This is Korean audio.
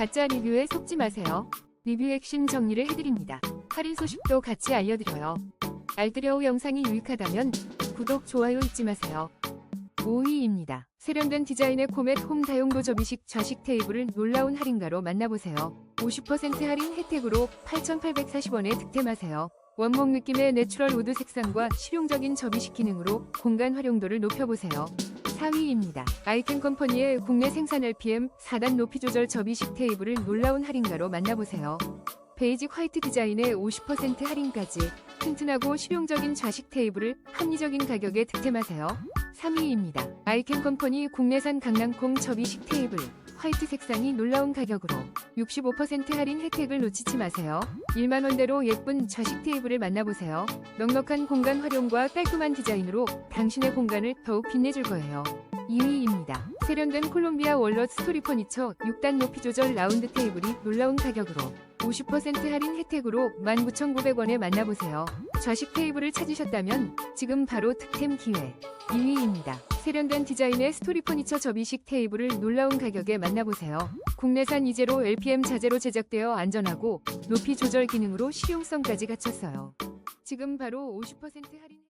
가짜 리뷰에 속지 마세요. 리뷰 핵심 정리를 해드립니다. 할인 소식도 같이 알려드려요. 알뜰여우 영상이 유익하다면 구독, 좋아요 잊지 마세요. 5위입니다. 세련된 디자인의 코멧 홈 다용도 접이식 좌식 테이블을 놀라운 할인가로 만나보세요. 50% 할인 혜택으로 8,840원에 득템하세요. 원목 느낌의 내추럴 우드 색상과 실용적인 접이식 기능으로 공간 활용도를 높여보세요. 4위입니다. 아이템 컴퍼니의 국내 생산 RPM 4단 높이 조절 접이식 테이블을 놀라운 할인가로 만나보세요. 베이직 화이트 디자인의 50% 할인까지 튼튼하고 실용적인 좌식 테이블을 합리적인 가격에 득템하세요. 3위입니다. 아이템 컴퍼니 국내산 강낭콩 접이식 테이블 화이트 색상이 놀라운 가격으로 65% 할인 혜택을 놓치지 마세요. 1만 원대로 예쁜 좌식 테이블을 만나보세요. 넉넉한 공간 활용과 깔끔한 디자인으로 당신의 공간을 더욱 빛내줄 거예요. 2위입니다. 세련된 콜롬비아 월넛 스토리 퍼니처 6단 높이 조절 라운드 테이블이 놀라운 가격으로 50% 할인 혜택으로 19,900원에 만나보세요. 좌식 테이블을 찾으셨다면 지금 바로 득템 기회. 2위입니다. 세련된 디자인의 스토리 퍼니처 접이식 테이블을 놀라운 가격에 만나보세요. 국내산 이재로 LPM 자재로 제작되어 안전하고 높이 조절 기능으로 실용성까지 갖췄어요. 지금 바로 50% 할인